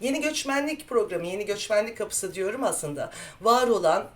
Yeni göçmenlik programı, yeni göçmenlik kapısı diyorum aslında. Var olan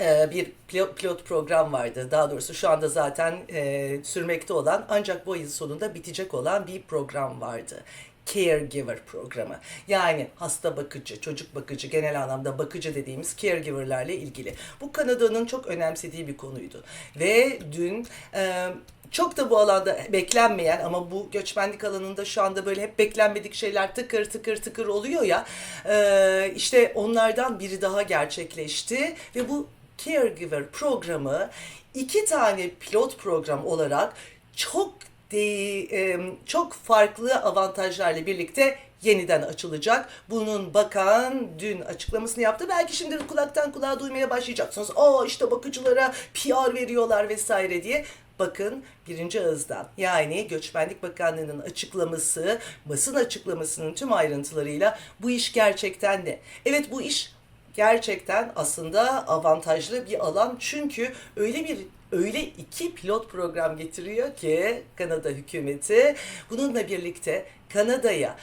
e, bir pilot, program vardı. Daha doğrusu şu anda zaten e, sürmekte olan ancak bu ayın sonunda bitecek olan bir program vardı. Caregiver programı. Yani hasta bakıcı, çocuk bakıcı, genel anlamda bakıcı dediğimiz caregiverlerle ilgili. Bu Kanada'nın çok önemsediği bir konuydu. Ve dün e, çok da bu alanda beklenmeyen ama bu göçmenlik alanında şu anda böyle hep beklenmedik şeyler tıkır tıkır tıkır oluyor ya e, işte onlardan biri daha gerçekleşti ve bu Caregiver programı iki tane pilot program olarak çok e, çok farklı avantajlarla birlikte yeniden açılacak. Bunun bakan dün açıklamasını yaptı. Belki şimdi kulaktan kulağa duymaya başlayacaksınız. Aa işte bakıcılara PR veriyorlar vesaire diye. Bakın birinci ağızdan yani Göçmenlik Bakanlığı'nın açıklaması, basın açıklamasının tüm ayrıntılarıyla bu iş gerçekten ne? Evet bu iş gerçekten aslında avantajlı bir alan çünkü öyle bir öyle iki pilot program getiriyor ki Kanada hükümeti bununla birlikte Kanada'ya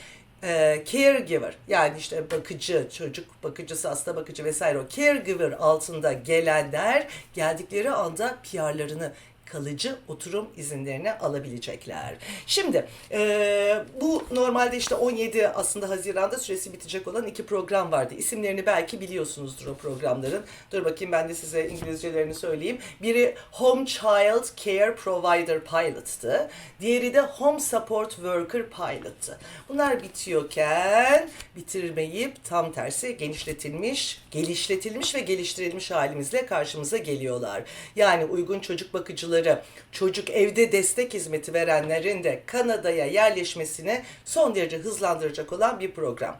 e, caregiver yani işte bakıcı, çocuk bakıcısı, hasta bakıcı vesaire o caregiver altında gelenler geldikleri anda PR'larını kalıcı oturum izinlerini alabilecekler. Şimdi e, bu normalde işte 17 aslında Haziran'da süresi bitecek olan iki program vardı. İsimlerini belki biliyorsunuzdur o programların. Dur bakayım ben de size İngilizcelerini söyleyeyim. Biri Home Child Care Provider Pilot'tı. Diğeri de Home Support Worker Pilot'tı. Bunlar bitiyorken bitirmeyip tam tersi genişletilmiş, gelişletilmiş ve geliştirilmiş halimizle karşımıza geliyorlar. Yani uygun çocuk bakıcıları bakıcıları, çocuk evde destek hizmeti verenlerin de Kanada'ya yerleşmesini son derece hızlandıracak olan bir program.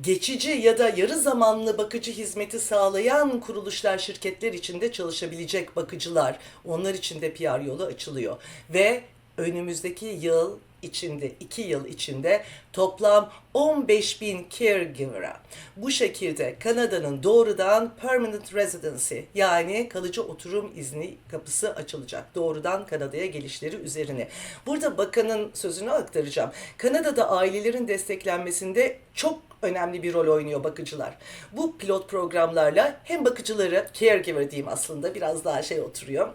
Geçici ya da yarı zamanlı bakıcı hizmeti sağlayan kuruluşlar, şirketler içinde çalışabilecek bakıcılar, onlar için de PR yolu açılıyor. Ve önümüzdeki yıl içinde, iki yıl içinde toplam 15 bin caregiver'a bu şekilde Kanada'nın doğrudan permanent residency yani kalıcı oturum izni kapısı açılacak. Doğrudan Kanada'ya gelişleri üzerine. Burada bakanın sözünü aktaracağım. Kanada'da ailelerin desteklenmesinde çok önemli bir rol oynuyor bakıcılar. Bu pilot programlarla hem bakıcıları caregiver diyeyim aslında biraz daha şey oturuyor.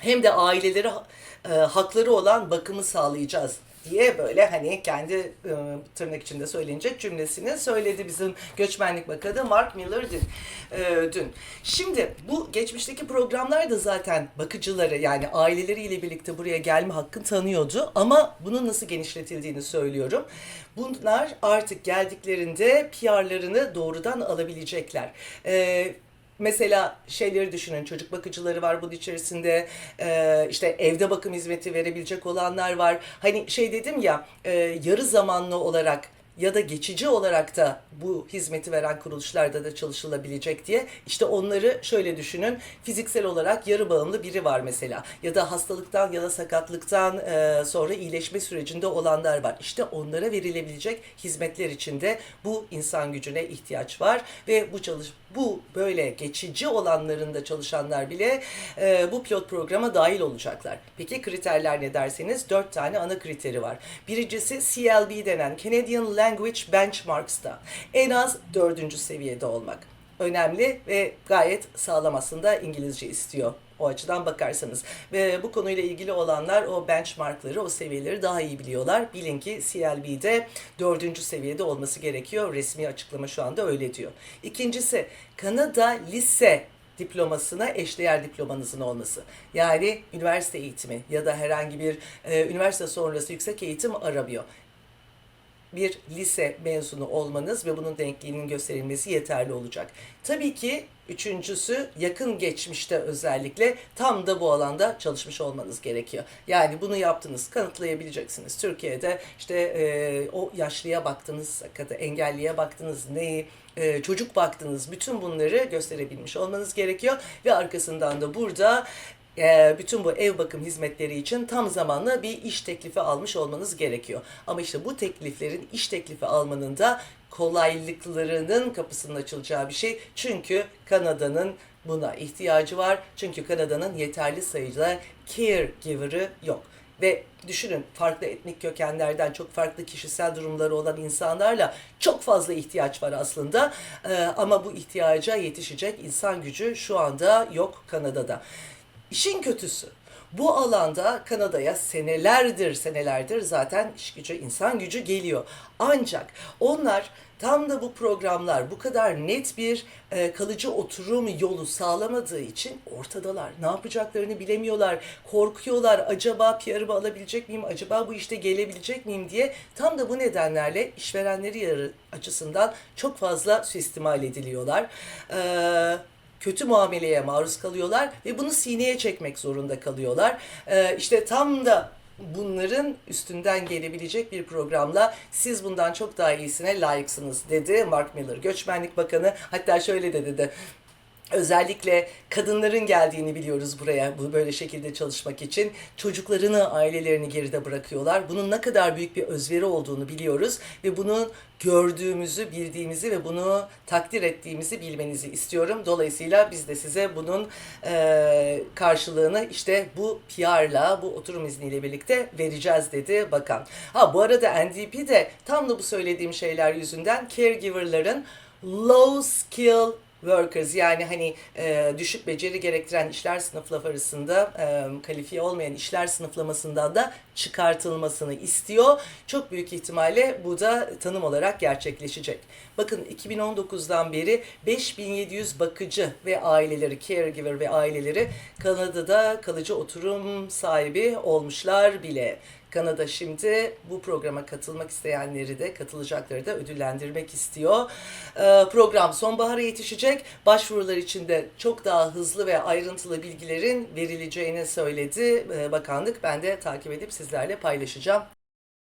Hem de aileleri e, hakları olan bakımı sağlayacağız diye böyle hani kendi e, tırnak içinde söylenecek cümlesini söyledi bizim göçmenlik bakanı Mark Miller dün. E, dün. Şimdi bu geçmişteki programlar da zaten bakıcıları yani aileleriyle birlikte buraya gelme hakkını tanıyordu ama bunun nasıl genişletildiğini söylüyorum. Bunlar artık geldiklerinde PR'larını doğrudan alabilecekler. E, Mesela şeyleri düşünün çocuk bakıcıları var bunun içerisinde e, işte evde bakım hizmeti verebilecek olanlar var. Hani şey dedim ya e, yarı zamanlı olarak ya da geçici olarak da bu hizmeti veren kuruluşlarda da çalışılabilecek diye. İşte onları şöyle düşünün. Fiziksel olarak yarı bağımlı biri var mesela. Ya da hastalıktan ya da sakatlıktan e, sonra iyileşme sürecinde olanlar var. İşte onlara verilebilecek hizmetler içinde bu insan gücüne ihtiyaç var ve bu çalış bu böyle geçici olanlarında çalışanlar bile e, bu pilot programa dahil olacaklar. Peki kriterler ne derseniz dört tane ana kriteri var. Birincisi CLB denen Canadian Language Benchmarks'ta en az dördüncü seviyede olmak. Önemli ve gayet sağlam aslında İngilizce istiyor o açıdan bakarsanız. Ve bu konuyla ilgili olanlar o benchmarkları, o seviyeleri daha iyi biliyorlar. Bilin ki CLB'de dördüncü seviyede olması gerekiyor. Resmi açıklama şu anda öyle diyor. İkincisi Kanada lise diplomasına eşdeğer diplomanızın olması. Yani üniversite eğitimi ya da herhangi bir e, üniversite sonrası yüksek eğitim aramıyor bir lise mezunu olmanız ve bunun denkliğinin gösterilmesi yeterli olacak. Tabii ki üçüncüsü yakın geçmişte özellikle tam da bu alanda çalışmış olmanız gerekiyor. Yani bunu yaptınız, kanıtlayabileceksiniz. Türkiye'de işte e, o yaşlıya baktınız, engelliye baktınız, neyi e, çocuk baktınız, bütün bunları gösterebilmiş olmanız gerekiyor ve arkasından da burada e, bütün bu ev bakım hizmetleri için tam zamanlı bir iş teklifi almış olmanız gerekiyor. Ama işte bu tekliflerin iş teklifi almanın da kolaylıklarının kapısının açılacağı bir şey. Çünkü Kanada'nın buna ihtiyacı var. Çünkü Kanada'nın yeterli sayıda caregiver'ı yok. ve düşünün farklı etnik kökenlerden çok farklı kişisel durumları olan insanlarla çok fazla ihtiyaç var aslında. Ee, ama bu ihtiyaca yetişecek insan gücü şu anda yok Kanada'da. İşin kötüsü bu alanda Kanada'ya senelerdir senelerdir zaten iş gücü, insan gücü geliyor. Ancak onlar tam da bu programlar bu kadar net bir e, kalıcı oturum yolu sağlamadığı için ortadalar. Ne yapacaklarını bilemiyorlar, korkuyorlar. Acaba PR'ımı alabilecek miyim, acaba bu işte gelebilecek miyim diye tam da bu nedenlerle işverenleri açısından çok fazla suistimal ediliyorlar. Eee kötü muameleye maruz kalıyorlar ve bunu sineye çekmek zorunda kalıyorlar. Ee, işte tam da bunların üstünden gelebilecek bir programla siz bundan çok daha iyisine layıksınız dedi Mark Miller, Göçmenlik Bakanı. Hatta şöyle de dedi. Özellikle kadınların geldiğini biliyoruz buraya bu böyle şekilde çalışmak için. Çocuklarını, ailelerini geride bırakıyorlar. Bunun ne kadar büyük bir özveri olduğunu biliyoruz ve bunu gördüğümüzü, bildiğimizi ve bunu takdir ettiğimizi bilmenizi istiyorum. Dolayısıyla biz de size bunun e, karşılığını işte bu PR'la, bu oturum izniyle birlikte vereceğiz dedi bakan. Ha bu arada NDP de tam da bu söylediğim şeyler yüzünden caregiver'ların low skill workers yani hani e, düşük beceri gerektiren işler sınıfları arasında e, kalifiye olmayan işler sınıflamasından da çıkartılmasını istiyor. Çok büyük ihtimalle bu da tanım olarak gerçekleşecek. Bakın 2019'dan beri 5700 bakıcı ve aileleri, caregiver ve aileleri Kanada'da kalıcı oturum sahibi olmuşlar bile. Kanada şimdi bu programa katılmak isteyenleri de katılacakları da ödüllendirmek istiyor. Ee, program sonbahara yetişecek. Başvurular için de çok daha hızlı ve ayrıntılı bilgilerin verileceğini söyledi ee, bakanlık. Ben de takip edip sizlerle paylaşacağım.